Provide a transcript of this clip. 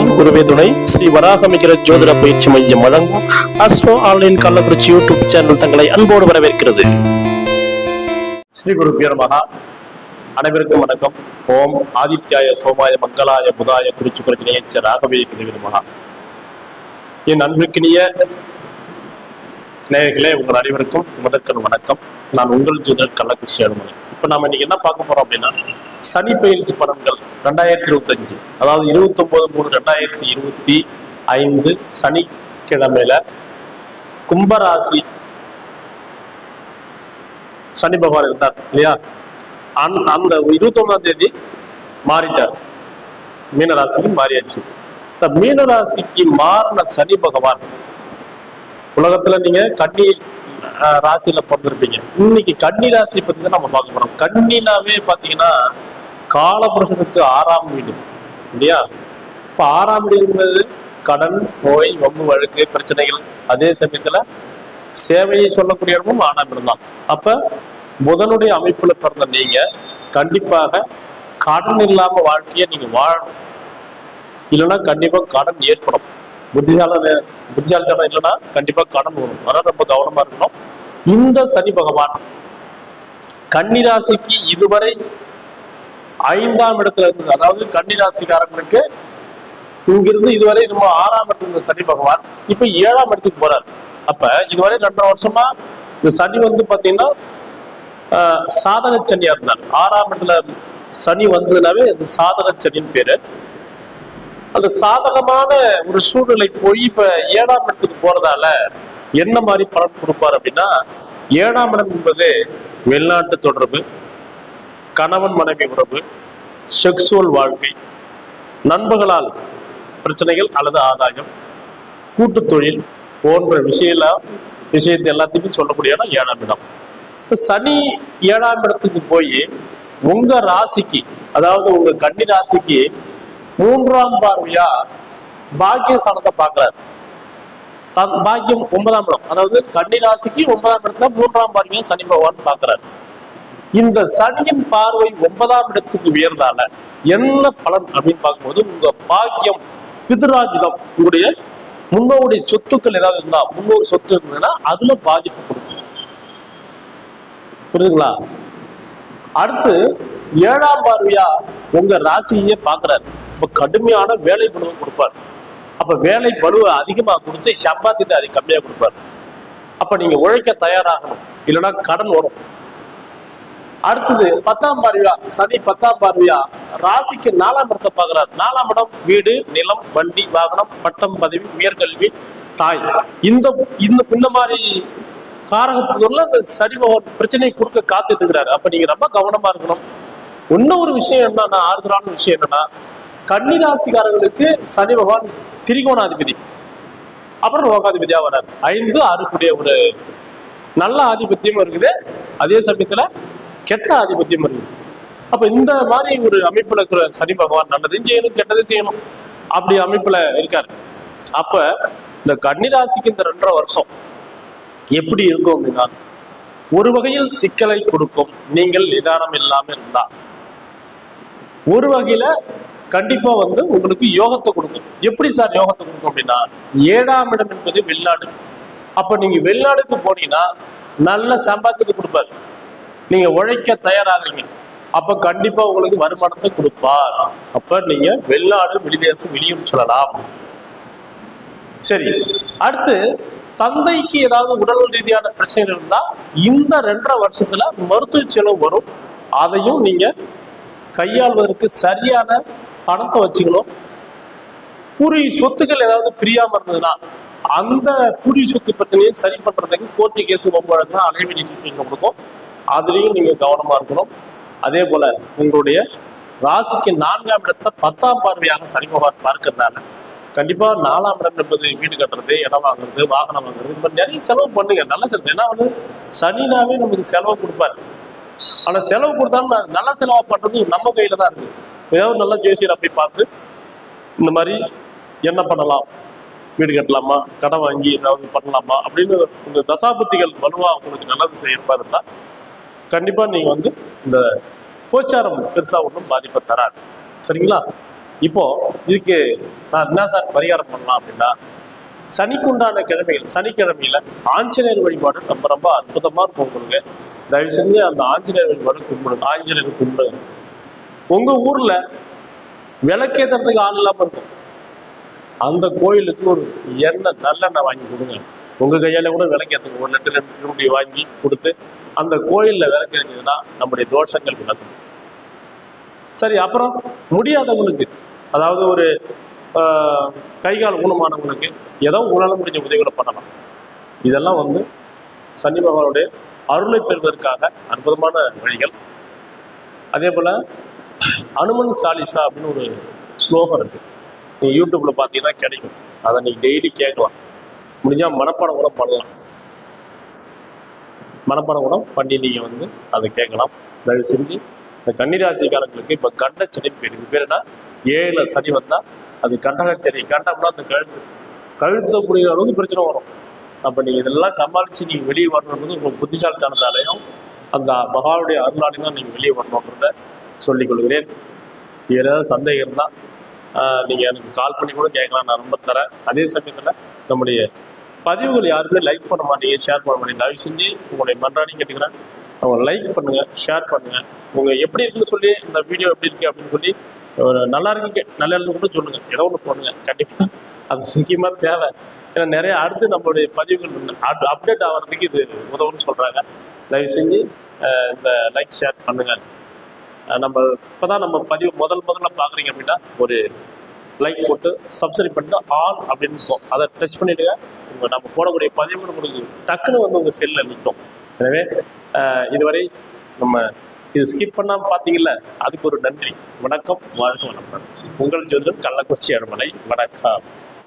வணக்கம். குருவே துணை. ஸ்ரீ வராகமிகர ஜோதிட பயிற்சி மையம் வழங்கும் astro online Kallakurichi YouTube channel தங்களை அன்போடு வரவேற்கிறது. ஸ்ரீ குரு மகா. அனைவருக்கும் வணக்கம். ஓம் ஆதித்யாய சோமாய மங்களாய புதாய குறிச்சி குறிச்சி நியச்ச ராகவே மகா என் அன்புக்கினிய நேயர்களே உங்கள் அனைவருக்கும் முதற்கன் வணக்கம். நான் உங்கள் ஜோதிடர் கள்ளக்குறிச்சி அனுமதி இப்போ நாம இன்னைக்கு என்ன பார்க்க போறோம் அப்படின்னா சனி பயிற்சி பலன்கள் ரெண்டாயிரத்தி இருபத்தஞ்சு. அதாவது இருபத்தி ஒன்பது மூணு ரெண்டாயிரத்தி இருபத்தி ஐந்து சனிக்கிழமையில கும்பராசி சனி பகவான் இருந்தார் இல்லையா? அந்த அந்த இருபத்தி ஒன்பதாம் தேதி மாறிட்டார். மீனராசிக்கு மாறியாச்சு. இந்த மீனராசிக்கு மாறின சனி பகவான் உலகத்துல நீங்க கன்னி அஹ், ராசியில பிறந்திருப்பீங்க. இன்னைக்கு கன்னி ராசி பத்தி தான் நம்ம பார்க்க போறோம். கண்ணினாவே பாத்தீங்கன்னா காலபுருஷனுக்கு ஆறாம் வீடு இல்லையா? இப்ப ஆறாம் வீடுங்கிறது கடன் நோய் வம்பு வழக்கு பிரச்சனைகள். அதே சமயத்துல சேவையை சொல்லக்கூடிய இடமும் ஆறாம் இடம் தான். அப்ப புதனுடைய அமைப்புல பிறந்த நீங்க கண்டிப்பாக கடன் இல்லாம வாழ்க்கையை நீங்க வாழணும். இல்லைன்னா கண்டிப்பா கடன் ஏற்படும். புத்திசால புத்திசாலித்தனம் இல்லைன்னா கண்டிப்பா கடன் வரும். அதனால ரொம்ப கவனமா இருக்கணும். இந்த சனி பகவான் கன்னிராசிக்கு இதுவரை ஐந்தாம் இடத்துல இருந்தது அதாவது கன்னிராசிக்காரங்களுக்கு இங்கிருந்து இதுவரை நம்ம ஆறாம் இடத்துல இருந்த சனி பகவான் இப்ப ஏழாம் இடத்துக்கு போறாரு. அப்ப இதுவரை ரெண்டரை வருஷமா இந்த சனி வந்து பாத்தீங்கன்னா ஆஹ், சாதக சனியா இருந்தார். ஆறாம் இடத்துல சனி வந்ததுனாவே அது சாதக சனின்னு பேரு. அந்த சாதகமான ஒரு சூழ்நிலை போய் இப்ப ஏழாம் இடத்துக்கு போறதால என்ன மாதிரி பலன் கொடுப்பார் அப்படின்னா ஏழாம் இடம் என்பது வெளிநாட்டு தொடர்பு கணவன் மனைவி உறவு செக்ஸுவல் வாழ்க்கை நண்பர்களால் பிரச்சனைகள் அல்லது ஆதாயம் கூட்டு தொழில் போன்ற விஷயம் விஷயத்தை எல்லாத்தையுமே சொல்லக்கூடிய இடம் ஏழாம் இடம். சனி ஏழாம் இடத்துக்கு போய் உங்க ராசிக்கு அதாவது உங்க கன்னி ராசிக்கு மூன்றாம் பார்வையா பாக்கிய ஸ்தானத்தை பார்க்கிறார் பாக்கியம் ஒன்பதாம் இடம். அதாவது கன்னி ராசிக்கு ஒன்பதாம் இடத்துல மூன்றாம் பார்வையா சனி பகவான் பார்க்கிறார். இந்த சனியின் பார்வை ஒன்பதாம் இடத்துக்கு உயர்ந்தால என்ன பலன் அப்படின்னு பார்க்கும்போது உங்க பாக்கியம் பிதுராஜிதம் உங்களுடைய முன்னோருடைய சொத்துக்கள் ஏதாவது இருந்தா முன்னோர் சொத்து இருந்ததுன்னா அதுல பாதிப்பு கொடுக்கும். புரியுதுங்களா? அடுத்து ஏழாம் பார்வையா உங்க ராசியே பாக்குறாரு இப்ப கடுமையான வேலை பலுவை கொடுப்பார். அப்ப வேலை பருவ அதிகமா கொடுத்து சம்பாத்தியத்தை அது கம்மியா கொடுப்பார். அப்ப நீங்க உழைக்க தயாராகணும். இல்லைன்னா கடன் வரும் அடுத்தது பத்தாம் பார்வையா? சனி பத்தாம் பார்வையா? ராசிக்கு நாலாம் இடத்தை பாக்குறாரு நாலாம் இடம் வீடு நிலம் வண்டி வாகனம் பட்டம் பதவி உயர்கல்வி தாய். இந்த இந்த இந்த மாதிரி காரகத்துக்குள்ள அந்த சனி பகவான் பிரச்சனையை கொடுக்க காத்துட்டு இருக்கிறாரு. அப்ப நீங்க ரொம்ப கவனமா இருக்கணும். இன்னும் ஒரு விஷயம் என்னன்னா ஆறுதலான விஷயம் என்னன்னா கன்னிராசிக்காரர்களுக்கு சனி பகவான் திரிகோணாதிபதி. அப்புறம் ரோகாதிபதியா வர்றார். ஐந்து ஆறுக்குடைய ஒரு நல்ல ஆதிபத்தியம் இருக்குது. அதே சமயத்துல கெட்ட ஆதிபத்தியம் இருக்குது அப்ப இந்த மாதிரி ஒரு அமைப்புல இருக்கிற சனி பகவான் நல்லதையும் செய்யணும் கெட்டதையும் செய்யணும்? அப்படி அமைப்புல இருக்காரு. அப்ப இந்த கன்னிராசிக்கு இந்த ரெண்டரை வருஷம் எப்படி இருக்கும் அப்படின்னா ஒரு வகையில் சிக்கலை கொடுக்கும். நீங்கள் நிதானம் இல்லாம இருந்தா. ஒரு வகையில கண்டிப்பா வந்து உங்களுக்கு யோகத்தை கொடுக்கும். எப்படி சார் யோகத்தை கொடுக்கும் அப்படின்னா ஏழாம் இடம் என்பது வெளிநாடு. அப்ப நீங்க வெளிநாடுக்கு போனீங்கன்னா நல்ல சம்பாத்தியத்தை கொடுப்பாரு. நீங்க உழைக்க தயாராகிறீங்க அப்ப கண்டிப்பா உங்களுக்கு வருமானத்தை கொடுப்பார். அப்ப நீங்க வெளிநாடு வெளிதேசம் வெளியூர் சொல்லலாம். சரி. அடுத்து தந்தைக்கு ஏதாவது உடல் ரீதியான பிரச்சனைகள் இருந்தா இந்த ரெண்டரை வருஷத்துல மருத்துவ செலவு வரும். அதையும் நீங்க கையாள்வதற்கு சரியான பணத்தை வச்சுக்கணும். பூர்வீக சொத்துக்கள் ஏதாவது பிரியாம இருந்ததுன்னா அந்த பூர்வீக சொத்து பிரச்சனையை சரி பண்றதுக்கு கோர்ட்டு கேஸ் ரொம்ப வழங்கினா அலைவெளி சுற்றி கொடுக்கும் அதுலேயும் நீங்கள் கவனமா இருக்கணும். அதே போல உங்களுடைய ராசிக்கு நான்காம் இடத்தை பத்தாம் பார்வையாக சனி பகவான் பார்க்கறதுனால கண்டிப்பா நாலாம் இடம் என்பது வீடு கட்டுறது இடம் வாங்குறது வாகனம் வாங்குறது இப்போ நிறைய செலவு பண்ணுங்க. நல்ல செலவு ஏன்னா வந்து சனினாவே நமக்கு செலவு கொடுப்பாரு. ஆனா செலவு கொடுத்தாலும் நல்ல செலவா பண்றது நம்ம கையில தான் இருக்கு. ஏதாவது நல்ல ஜோசியர் அப்படி பார்த்து இந்த மாதிரி என்ன பண்ணலாம்? வீடு கட்டலாமா? கடன் வாங்கி ஏதாவது பண்ணலாமா? அப்படின்னு இந்த தசாபுத்திகள் வலுவாக உங்களுக்கு நல்லது செய்யறதா இருந்தா கண்டிப்பா நீங்க வந்து இந்த கோச்சாரம் பெருசா ஒன்றும் பாதிப்பை தராது. சரிங்களா? இப்போ இதுக்கு நான் என்ன சார் பரிகாரம் பண்ணலாம் அப்படின்னா சனிக்குண்டான கிழமைகள் சனிக்கிழமையில ஆஞ்சநேயர் வழிபாடு ரொம்ப ரொம்ப அற்புதமா கும்பிடுங்க தயவு செஞ்சு அந்த ஆஞ்சநேயர் வழிபாடு கும்பிடுங்க. ஆஞ்சநேயர் கும்பிடுங்க. உங்க ஊர்ல விளக்கேத்துறதுக்கு ஆள் இல்லாம இருக்கும். அந்த கோயிலுக்கு ஒரு எண்ணெய் நல்லெண்ணெய் வாங்கி கொடுங்க. உங்கள் கையால் கூட விளக்கேற்றுங்க ஒரு லட்சம் ரெண்டு ரூபாய் வாங்கி கொடுத்து அந்த கோயிலில் விளக்கேறினதுன்னா நம்முடைய தோஷங்கள் விளக்கும் சரி அப்புறம் முடியாதவங்களுக்கு அதாவது ஒரு கைகால் கை கால் ஊனமானவங்களுக்கு ஏதோ உங்களால் முடிஞ்ச உதவிகளை பண்ணலாம். இதெல்லாம் வந்து சனி பகவானுடைய அருளை பெறுவதற்காக அற்புதமான வழிகள். அதே போல் அனுமன் சாலிசா அப்படின்னு ஒரு ஸ்லோகம் இருக்குது நீங்கள் யூடியூப்பில் பார்த்தீங்கன்னா கிடைக்கும். அதை நீங்கள் டெய்லி கேட்கலாம். முடிஞ்சா மனப்பாடம் கூட பண்ணலாம். மனப்பாடம் கூட பண்ணி நீங்க வந்து அதை கேட்கலாம். தயவு செஞ்சு இந்த கன்னிராசிக்காரங்களுக்கு இப்ப கண்ட சனி பேர். இது பேர் என்ன? ஏழுல சனி வந்தா அது கண்டகச்சனி கண்டம்னா அந்த கழுத்து. கழுத்த புரியுற அளவுக்கு பிரச்சனை வரும். அப்ப நீங்க இதெல்லாம் சமாளிச்சு நீங்க வெளியே வரணுன்றது உங்கள் புத்திசாலித்தனத்தாலையும் அந்த மகாவுடைய அருளாலையும் தான் நீங்க வெளியே வரணுன்றத சொல்லிக் கொள்கிறேன். ஏதாவது சந்தேகம் இருந்தா ஆஹ், நீங்க எனக்கு கால் பண்ணி கூட கேட்கலாம். நான் ரொம்ப தரேன். அதே சமயத்துல நம்முடைய பதிவுகள் யாருமே லைக் பண்ண மாட்டீங்க ஷேர் பண்ண மாட்டீங்க. தயவு செஞ்சு உங்களுடைய மன்றாடி கேட்டுக்கிறேன். அவங்க லைக் பண்ணுங்க ஷேர் பண்ணுங்க. உங்க எப்படி இருக்குன்னு சொல்லி இந்த வீடியோ எப்படி இருக்கு அப்படின்னு சொல்லி நல்லா இருக்கு நல்லா இருந்து கூட சொல்லுங்க. ஏதோ ஒன்று போடுங்க கண்டிப்பா. அது முக்கியமா தேவை. ஏன்னா நிறைய அடுத்து நம்மளுடைய பதிவுகள் அப்டேட் ஆகிறதுக்கு இது உதவுன்னு சொல்றாங்க. தயவு செஞ்சு இந்த லைக் ஷேர் பண்ணுங்க. நம்ம இப்போதான் நம்ம பதிவு முதல் முதல்ல பாக்குறீங்க அப்படின்னா ஒரு லைக் போட்டு சப்ஸ்கிரைப் பண்ணிட்டு ஆல் அப்படின்னு இருக்கும். அதை டச் பண்ணிடுங்க. உங்க நம்ம போடக்கூடிய பதிவு உங்களுக்கு டக்குன்னு வந்து உங்க செல்ல நிற்கும் எனவே இதுவரை நம்ம இது ஸ்கிப் பண்ணாம பாத்தீங்கல்ல அதுக்கு ஒரு நன்றி. வணக்கம் வாழ்க வணக்கம் உங்கள் ஜோதிடம் கள்ளக்குறிச்சி அருமலை வணக்கம்.